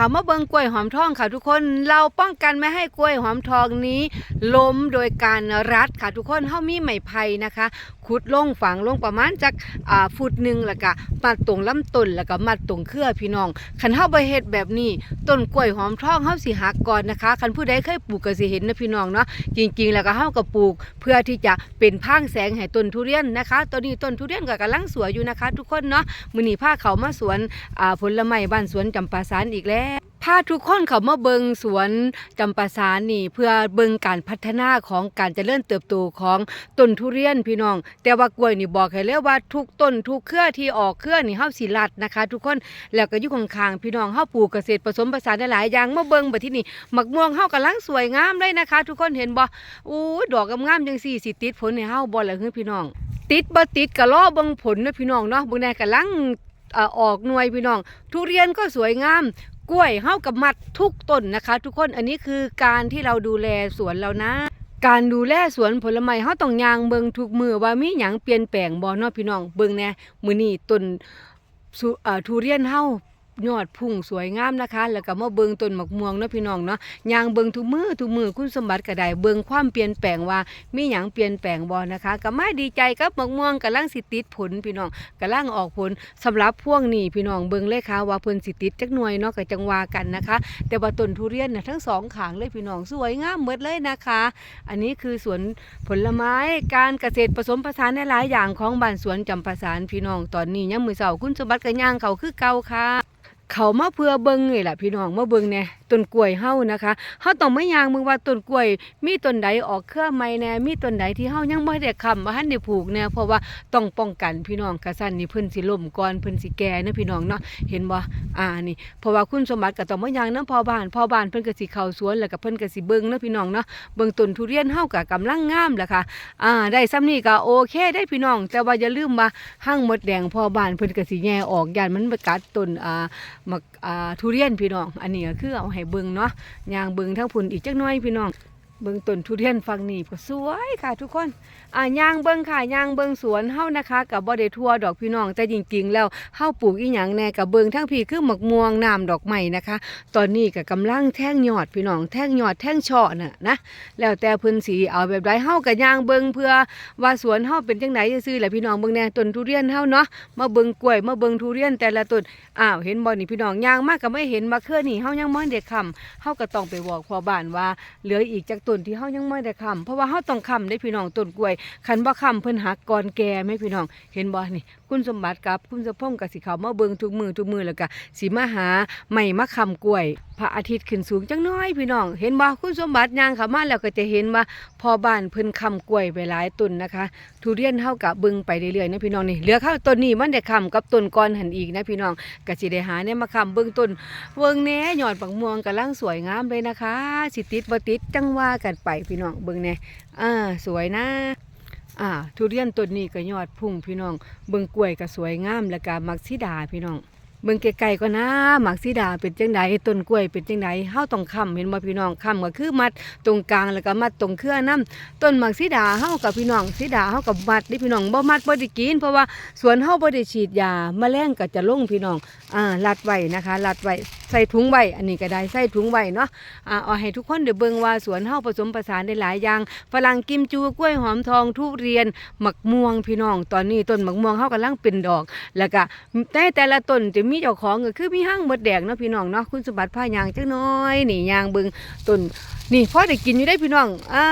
ค่ะมาเบิงกล้วยหอมทองค่ะทุกคนเราป้องกันไม่ให้กล้วยหอมทองนี้ ล้มโดยการรัดค่ะทุกคนเฮามีไม้ไผ่นะคะ ขุดลงฝังลงประมาณจากอ่าฟุตหนึ่งแล้วก็มัดตรงลำต้นแล้วก็มัดตรงเครือพี่น้องคันเฮาบ่เฮ็ดแบบนี้ต้นกล้วยหอมทองเฮาสิหักก่อนนะคะคันผู้ใดเคยปลูกก็สิเห็นนะพี่น้องเนาะจริง ๆ แล้วก็เฮาก็ปลูก เพื่อที่จะเป็นพางแสงให้ต้นทุเรียนนะคะตอนนี้ต้นทุเรียนก็กำลังสวยอยู่นะคะ ทุกคนเนาะมื้อนี้พาเขามาสวนอ่าผลไม้บ้านสวนจำปาสารอีกแล้ว พาทุกคนเขามาเบิงสวนจำปาสารนี่ เพื่อเบิงการพัฒนาของการเจริญเติบโตของต้นทุเรียนพี่น้อง แต่ว่ากล้วยนี่บอกให้เลยว่าทุกต้นทุกเครือที่ออกเครือนี่เฮาสิรัดนะคะ ทุกคนแล้วก็อยู่ข้างๆพี่น้องเฮาปลูกเกษตรผสมผสานได้หลายอย่างมาเบิงบัดที่นี่หมักม่วงเฮากำลังสวยงามเลยนะคะ ทุกคนเห็นบ่อู้ดอกงามๆจังซี่สิติดผลให้เฮาบ่ล่ะคือพี่น้อง ติดบ่ติดก็รอเบิ่งผลนะพี่น้องเนาะเบิ่งแน่กำลังออกหน่วยพี่น้อง ทุเรียนก็สวยงาม กล้วยเฮากับมัดทุกต้นนะคะ ทุกคนอันนี้คือการที่เราดูแลสวนเรานะ การดูแลสวนผลไม้เฮาต้องยางเบิงทุกมือว่ามีหยังเปลี่ยนแปลงบ่เนาะพี่น้องเบิงแน่มื้อนี้ต้นทุเรียนเฮา ยอดพุ่งสวยงามนะคะ แล้วก็มาเบิงต้นหมะม่วงเนาะพี่น้องเนาะยางเบิงทุกมือทุกมือคุณสมบัติก็ได้เบิงความเปลี่ยนแปลงว่ามีหยังเปลี่ยนแปลงบ่นะคะ ก็มาดีใจกับหมะม่วงกำลังสิติดผลพี่น้องกำลังออกผลสำหรับพวกนี้พี่น้องเบิงเลยค่ะว่าเพิ่นสิติดจักหน่วยเนาะก็จังว่ากันนะคะ แต่ว่าต้นทุเรียนน่ะทั้งสองขางเลยพี่น้องสวยงามหมดเลยนะคะ อันนี้คือสวนผลไม้การเกษตรผสมผสานในหลายอย่างของบ้านสวนจำปาสารพี่น้องตอนนี้ยังมือเสาคุณสมบัติกระย่างเขาคือเก่าค่ะ เขามาเพื่อเบิ่งนี่แหละพี่น้องมาเบิ่งเนี่ยต้นกล้วยเฮานะคะเฮาต้องไม่ยางมึงว่าต้นกล้วย มีต้นใดออกเครือใหม่แน่มีต้นใดที่เฮายังบ่ได้ค้ำบ่ทันได้ปลูกแน่เพราะว่าต้องป้องกันพี่น้องกะสั่นนี่เพิ่นสิล่มก่อนเพิ่นสิแก่นะพี่น้องเนาะเห็นบ่อ่านี่เพราะว่าคุณสมบัติก็ต้องมายางนํพ่อบ้านพ่อบ้านเพิ่นก็สิเข้าสวนแล้วก็เพิ่นก็สิเบิ่งเนาะพี่น้องเนาะเบิ่งต้นทุเรียนเฮาก็กำลังงามแหละค่ะอ่าได้ซ้ำนี้ก็โอเคได้พี่น้อง แต่ว่าอย่าลืมว่าห้างมดแดงพ่อบ้านเพิ่นก็สิแย่ออกย่านมันไปกัดต้นอ่ามักอ่าทุเรียนพี่น้อง อันนี้ก็คือเอาให้เบิ่งเนาะย่างเบิ่งทั้งพุ่นอีกจักหน่อยพี่น้อง เบิ่งต้นทุเรียนฝั่งนี้ก็สวยค่ะทุกคน อ่าย่างเบิ่งค่ะย่างเบิ่งสวนเฮานะคะกับบ่ได้ทั่วดอกพี่น้องแต่จริงๆ แล้วเฮาปลูกอีหยังแน่กับเบิ่งทั้งพี่คือหมกม่วงน้ำดอกไม้นะคะ ตอนนี้ก็กำลังแท่งยอดพี่น้องแท่งยอดแท่งช่อน่ะนะแล้วแต่เพิ่นสิเอาแบบใดเฮาก็ย่างเบิ่งเพื่อว่าสวนเฮาเป็นจังไดซื่อแหละพี่น้องเบิ่งแน่ต้นทุเรียนเฮาเนาะมาเบิ่งกล้วยมาเบิ่งทุเรียนแต่ละต้นอ้าวเห็นบ่นี่พี่น้องย่างมากก็ไม่เห็นมาเครือนี่เฮายังบ่ได้ค้ำเฮาก็ต้องไปบอกพ่อบ้านว่าเหลืออีกจักต้นที่เฮายังไม่ได้ค้ำเพราะว่าเฮาต้องค้ำได้พี่น้องต้นกล้วยคันบ่ค้ำเพิ่นหักก่อนแก่ไหมพี่น้อง เห็นบ่นี่ คุณสมบัติกับคุณสมพงษ์ก็สิเข้ามาเบิ่งทุกมือทุกมือแล้วก็สิมาหาไม้มาค้ำกล้วย พระอาทิตย์ขึ้นสูงจังน้อยพี่น้อง เห็นบ่คุณสมบัติย่างเข้ามาแล้วก็จะเห็นว่าพอบ้านเพิ่นค้ำกล้วยไปหลายต้นนะคะ ทุเรียนเฮาก็เบิ่งไปเรื่อยๆนะพี่น้องนี่เหลือข้าวต้นนี้มันได้ค้ำกับต้นก่อนหันอีกนะพี่น้องก็สิได้หาเนี่ยมาค้ำเบื้องต้นเบิ่งแหน่ยอดปังม่วงกำลังสวยงามเลยนะคะ สิติดบ่ติดจังว่ากันไปพี่น้องเบิ่งแน่อ่าสวยนะอ่าทุเรียนต้นนี้ก็ยอดพุ่งพี่น้อง เบิ่งกล้วยก็สวยงามแล้วก็มักสีดาพี่น้อง เบิ่งไกลๆก็นะหมักสีดาเป็นจังไดต้นกล้วยเป็นจังไดเฮาต้องค้ำเห็นบ่พี่น้องค้ำก็คือมัดตรงกลางแล้วก็มัดตรงเครือน้ำต้นหมักสีดาเฮากับพี่น้องสีดาเฮากับมัดนี่พี่น้องบ่มัดบ่ได้กิน เพราะว่าสวนเฮาบ่ได้ฉีดยาแมลงก็จะลงพี่น้องอ่ารัดไว้นะคะรัดไว้ใส่ถุงไว้อันนี้ก็ได้ใส่ถุงไว้เนาะอ่าเอาให้ทุกคนเดี๋ยวเบิ่งว่าสวนเฮาผสมผสานได้หลายอย่างฝรั่งกิมจูกล้วยหอมทองทุเรียนหมักม่วงพี่น้อง ตอนนี้ต้นหมักม่วงเฮากำลังเป็นดอก แล้วก็แต่แต่ละต้นจะมีเจ้าของก็คือมีห้างมดแดงเนาะพี่น้องเนาะคุณสมบัติผ้ายางจักหน้อยนี่ยางเบิงต้นนี่พ่อได้กินอยู่ได้พี่น้องอ่า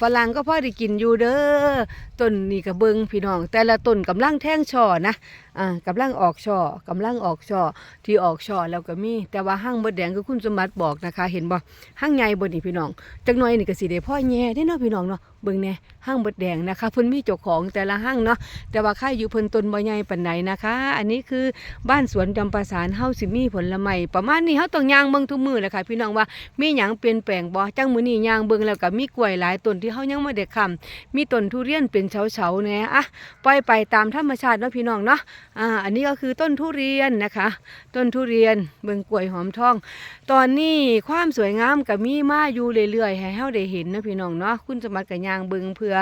ฝรั่งก็พ่อได้กินอยู่เด้อต้นนี่ก็เบิงพี่น้อง แต่ละต้นกำลังแท่งช่อนะอ่ากำลังออกช่อกำลังออกช่อที่ออกช่อแล้วก็มี แต่ว่าห้างมดแดงคือคุณสมบัติบอกนะคะ เห็นบ่ห้างใหญ่บนนี่พี่น้องจักหน่อยนี่ก็สิได้พ่อแย่ได้เนาะพี่น้องเนาะเบิ่งแน่ห้างมดแดงนะคะเพิ่นมีเจ้าของแต่ละห้างเนาะแต่ว่าค่าอยู่เพิ่นต้นบ่ใหญ่ปานใดนะคะ อันนี้คือบ้านสวนจำปาสารเฮาสิมีผลไม้ประมาณนี้เฮาต้องย่างเบิ่งทุกมื้อแหละค่ะพี่น้องว่ามีหยังเปลี่ยนแปลงบ่จังมื้อนี้ย่างเบิ่งแล้วก็มีกล้วยหลายต้นที่เฮายังบ่ได้ค้ำมีต้นทุเรียนเป็นเฉาๆแหน่อะปล่อยไปตามธรรมชาติเนาะพี่น้องเนาะอ่าอันนี้ก็คือต้นทุเรียนนะคะ ต้นทุเรียนเบิ่งกล้วยหอมทอง ตอนนี้ความสวยงามก็มีมาอยู่เรื่อยๆให้เฮาได้เห็นนะพี่น้องเนาะคุณสมบัติก็ย่างเบิ่งเพื่อ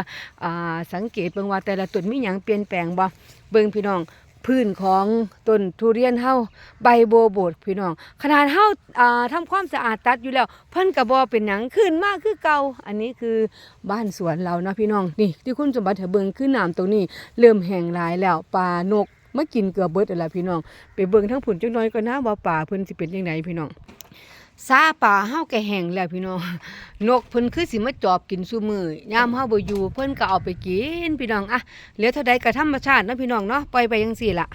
อ่าสังเกตเบิ่งว่าแต่ละต้นมีหยังเปลี่ยนแปลงบ่เบิ่งพี่น้อง พื้นของต้นทุเรียนเฮาใบโบโบดพี่น้อง ขนาดเฮาอ่าทำความสะอาดตัดอยู่แล้ว เพิ่นกระบอเป็นหยังขึ้นมากคือเก่าอันนี้คือบ้านสวนเราเนาะพี่น้องนี่ที่คุณสมบัติเบิงขึ้นน้ำตรงนี้ เริ่มแห้งหลายแล้วปลานกมากินเกือบเบิดแล้วพี่น้อง ไปเบิงทั้งผุนจักน้อยก็น่าว่าป่าเพิ่นสิเป็นยังไงพี่น้อง ซาป่าเฮาแกแห้งแล้วพี่น้องนกเพิ่นคือสิมาจอบกินซุมือยามเฮาบ่อยู่เพิ่นก็เอาไปกินพี่น้องอะเหลือเท่าใดก็ธรรมชาตินะพี่น้องเนาะปล่อยไปจังซี่ล่ะ